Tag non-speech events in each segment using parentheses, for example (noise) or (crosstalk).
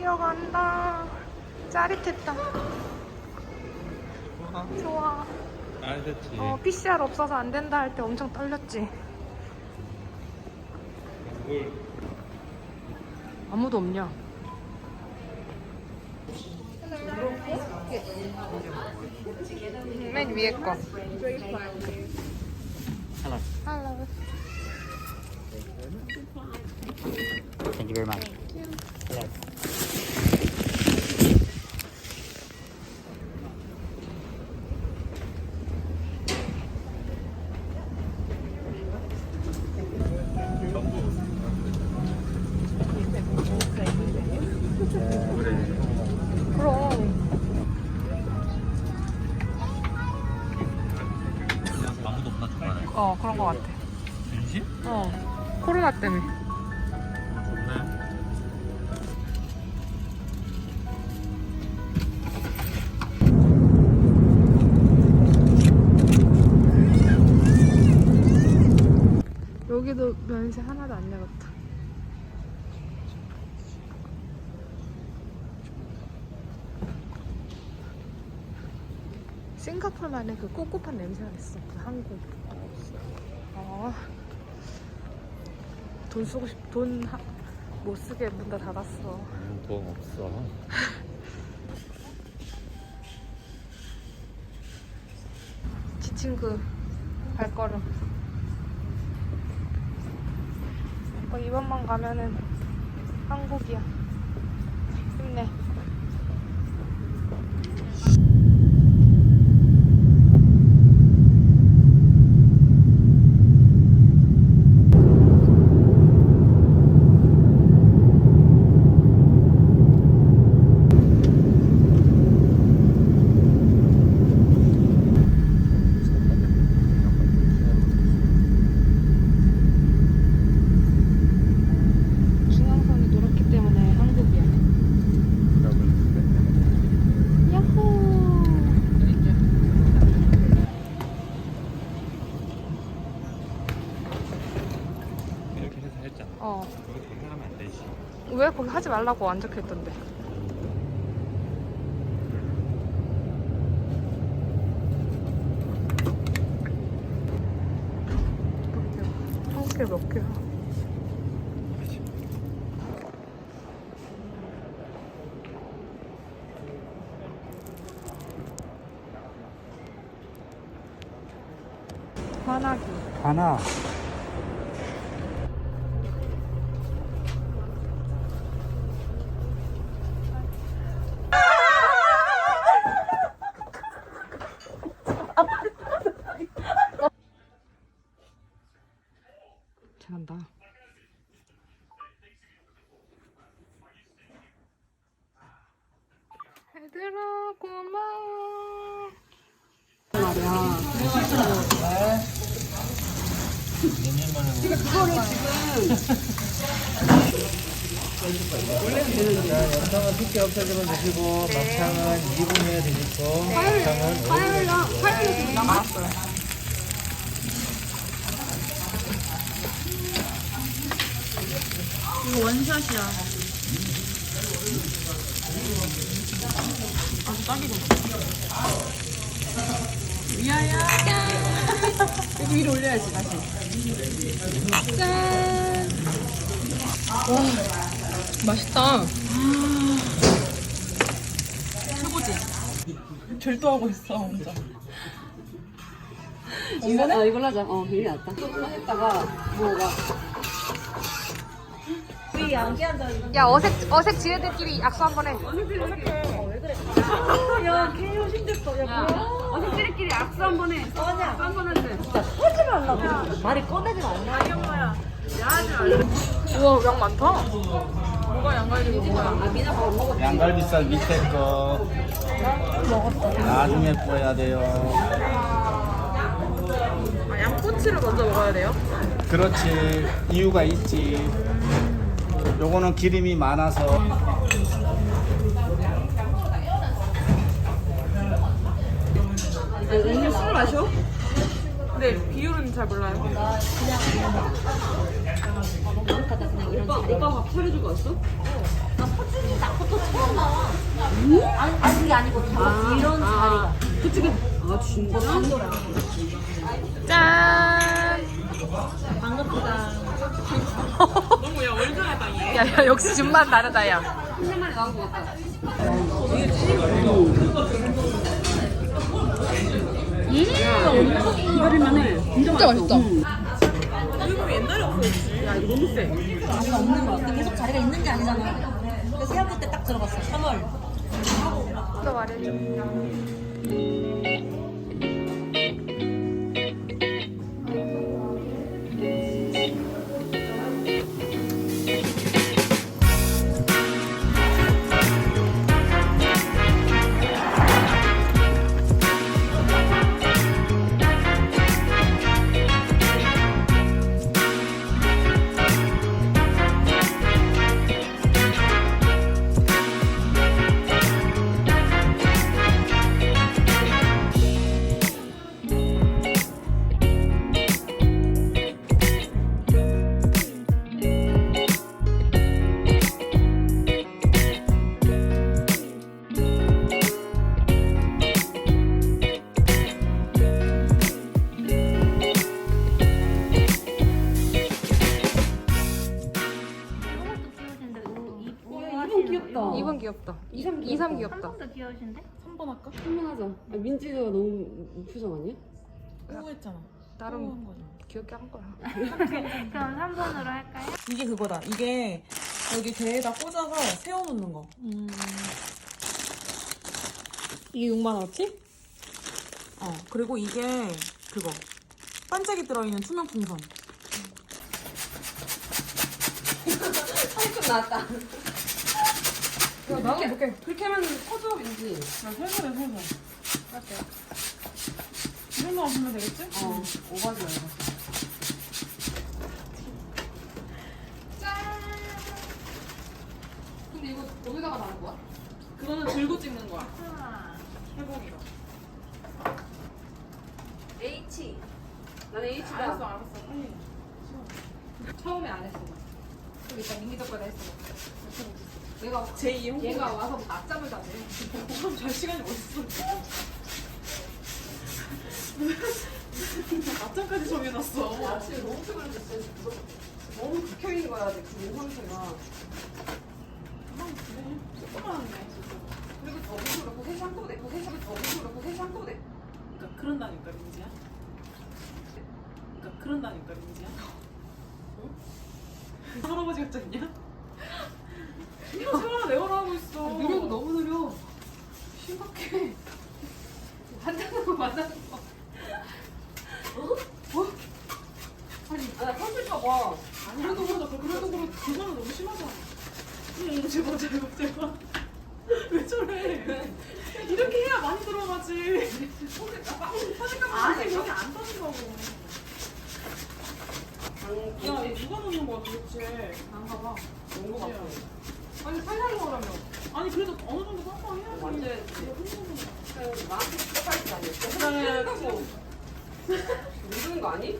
뛰어간다. 짜릿했다. 좋아. 아 됐지 어, PCR 없어서 안 된다 할 때 엄청 떨렸지. 뭘 아무도 없냐? 맨 위에 거. Hello. Hello. Thank you very much. Hello. 면세 하나도 안 열었다. 싱가포르만의 그 꿉꿉한 냄새가 있어. 그 한국. 어. 돈 쓰고 싶, 돈못 쓰게 문 다 닫았어. 뭐 없어 지친 그 발걸음. 어, 이번만 가면은 한국이야. 힘내. 중앙선이 노랗기 때문에 한국이야. 야호! 이렇게 해서 했잖아 어. 그거 그렇게 하면 안 되지 왜 거기 하지 말라고 안 적혀 있던데. 한국에 몇 개야? 환하기. 하나. 영상은 두께 없어지면 드시고 막창은 2분 후에 드시고 막창은 5분 이거 원샷이야. 아주 딱이구나. 위아야. 여기 위로 올려야지, 다시. 짠. 와, 맛있다. 최고지? 절도하고 있어, 혼자. 이거 어 이걸로 하자. 어 이게 낫다. 했다가 뭐가 야, 어색, 어색 지혜들끼리 약속 한번 해. 야 개요 힘들어. 야 어색들끼리 악수 한 번 해. 써냐? 한번 하는데. 진짜 하지 말라고. 말이 꺼내지 말라. 우와, 양 많다. 뭐가 양갈비고 뭐야? 양갈비살 밑에 거 나중에 구워야 돼요 아, 양꼬치를 먼저 먹어야 돼요? 그렇지 이유가 있지 요거는 기름이 많아서 마셔? 근데 비율은 잘 몰라요. 오빠 오빠 밥 차려주고 왔어? 나 서준이 낳고 또 처음 봐. 아니, 아니 그게 아니고 다 이런 자리가. 그치, 그, 아, 진짜? 짠. 반갑다. 야, 야 역시 준만 다르다 야. 한 마리 나온 것 같다. 이거리만 해. 진짜 맛있다. 자리가 없는 거 같아. 계속 자리가 있는 게 아니잖아. 그래서 헤어볼 때딱 들어갔어. 3월. 또 말해줘. 2, 3 2, 3 귀엽다. 한번 하자. 아, 민지가 너무 표정 아니야? 나름 귀엽게 한 거야. (laughs) 그럼 3번으로 할까요? 이게 그거다. 이게 여기 배에다 꽂아서 세워놓는 거. 이게 6만 원어치? 어. 그리고 이게 그거. 반짝이 들어있는 투명 풍선. (laughs) 좀 나왔다. 야, 나도 이렇게 그렇게 하면 커져, 민지. 나 살살해, 살살. 이 정도 하시면 되겠지? 어, 오바지 말고. 근데 이거 어디다가 나는 거야? 그거는 들고 찍는 거야. 해보기가. H. 나는 H다. 알았어, 알았어. 빨리. 처음에 안 했어. 그럼 일단 민기 덕분에 했어. 내가 제2호. 얘가 와서 낮잠을 자네. 그럼 잘 시간이 어딨어. (laughs) 낮잠까지 정해놨어. 아침에 너무 피곤해졌어. 너무 있는 거야, 내그 상태가. 조그만하네. 그리고 저기도 그렇고 한꺼번에 됐고 셋이 저기도 그렇고 한꺼번에 됐고. 그러니까 그런다니까, 민지야. 그러니까 그런다니까, 민지야. 응? 할아버지 같지 않냐? 이거 세월아 내가 하고 있어. 느려고 너무 느려. 심각해. 한잔하고 만나는 거. 아, 나 컨셉가 그래도 그러다 그래도 그러다 그거는 너무 심하잖아. 응, 제발 제발 제발. 왜 저래? 이렇게 해야 많이 들어가지. 아니 여기 안 떠진다고. 야, 얘 누가 넣는 거야 도대체? 난가 봐. 너무 같아. 아니 살살 먹으라며. 아니 그래도 어느 정도 깜빡해야지. 완전 그냥 나한테 똑같이 아니었어? 그래, 그거. 거 아니?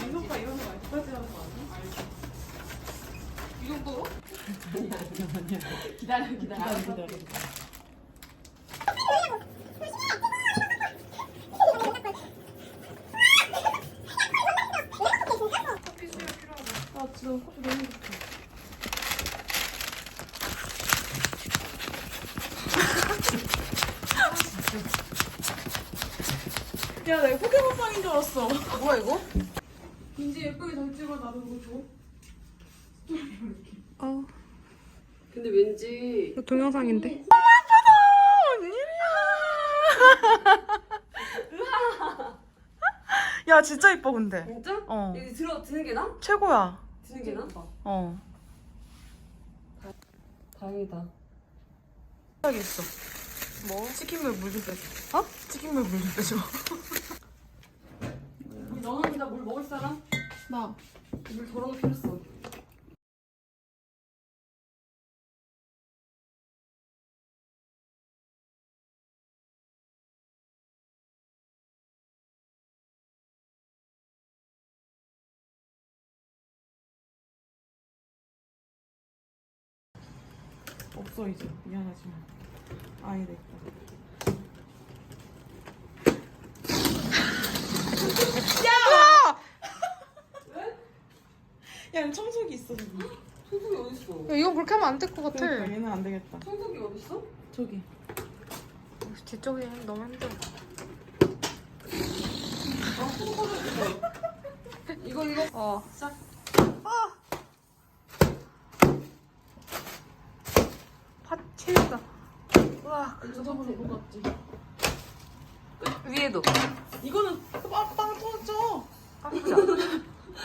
민호가 이런 거 많이 똑같이 하는 거 아니야? 알지. 이 정도로? 기다려, 기다려. 기다려. 아, 지금 커피 너무 좋다. 야, 내가 포켓몬빵인 줄 알았어. 뭐야 이거? 민지 예쁘게 잘 찍어, 나도 그거 줘. 어. 근데 왠지 이거 동영상인데. (laughs) 야, 진짜 예뻐, 근데. 진짜? 어. 여기 들어 드는 게 나? 최고야. 드는 게 나? 어. 다행이다. 하게 있어. 뭐? 치킨물 물 좀 빼줘. 어? 치킨물 물 좀 빼줘. (laughs) 너는 나 물 먹을 사람? 나. 물 덜어놓을 필요 없어. 없어 이제 미안하지만 아이 됐다 야! 야 청소기 있어 저기 청소기 어딨어? 야, 이거 그렇게 하면 안 될 것 같아. 그러니까 얘는 안 되겠다 청소기 어딨어? 저기 제 쪽이 너무 힘들어. 이거 이거 어. 파치다. 우와. 저번에 뭐 같지? 위에도. 이거는 빵, 빵 터져. (laughs)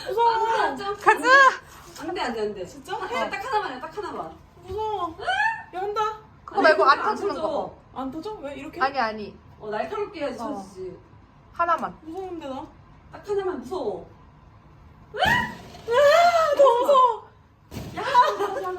무서워 가자! 안돼 안돼 안돼 진짜? 해, 딱 하나만 해 딱 하나만 무서워 야 한다 그거 말고 안안 터지는. 거. 안 터져? 왜 이렇게? 아니, 아니. 어 날카롭게 해야지 어. 터지지 하나만. 무서운데 나? 딱 하나만 무서워 더 무서워 야 아, 하지마 하지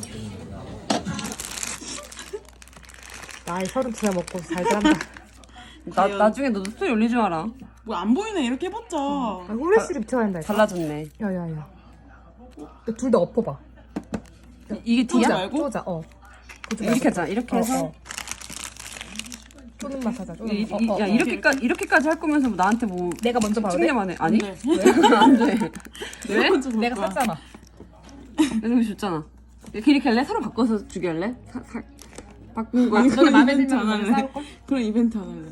나이 서른 두살 먹고 잘 자란다. (laughs) 나, 나중에 너도 스토리 올리지 마라 뭐 안 보이네 이렇게 해봤자 아, 후레쉬를 비춰야 한다. 달라졌네 야야야. 둘 다 엎어봐. 이게 쪼지 쪼자, 말고? 쪼자. 어. 이렇게 하자 이렇게 해서 쪼는 맛 하자. 쪼는 이, 맛. 이, 어, 어, 야 어. 이렇게까지 이렇게까지 할 거면서 뭐 나한테 뭐 내가 먼저 봐도 돼? 측량만 해 아니 네. 안돼 (laughs) 왜? (laughs) 내가 샀잖아. 내가 줬잖아 이렇게 이렇게 할래? 서로 바꿔서 주게 할래? 사, 사, 바꾼 거야 그런 마음에 이벤트 들면 안 먼저 할래 사올걸? (laughs) 그런 이벤트 안 할래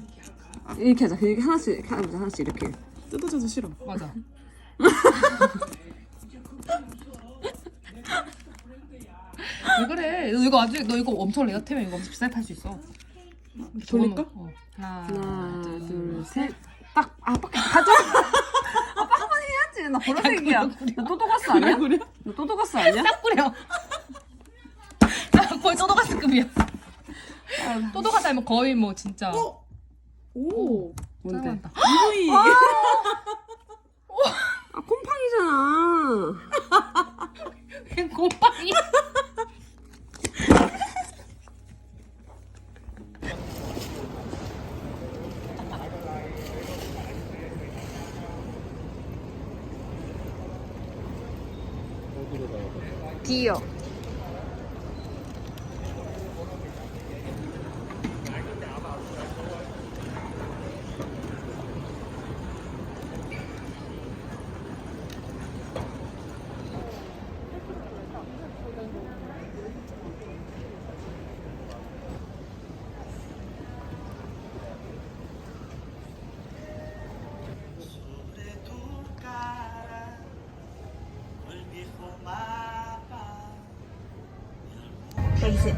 이렇게 하자 이렇게 하나씩 하자 하나씩 이렇게 뜯어져도 싫어 맞아. (laughs) 왜 그래? 너 이거 아주 너 이거 엄청 레어템이야. 이거 엄청 비싸게 팔 수 있어. 돌릴까? 어. 하나, 하나 둘, 둘 셋 딱아 밖에 가져 아빠 한번 해야지 나 보라색이야 너 또도가스 아니야? 그래? 너 또도가스 아니야? 딱 (laughs) 뿌려. 아, 거의 또도가스급이야. 또도가스 하면 거의 뭐 진짜. 어? 오 뭔데? 짱한다. 이브이 아 곰팡이잖아 (laughs) 곰팡이.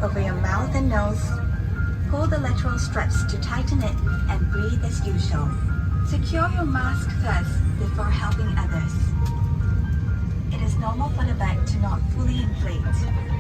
Over your mouth and nose. Pull the lateral straps to tighten it and breathe as usual. Secure your mask first before helping others. It is normal for the bag to not fully inflate.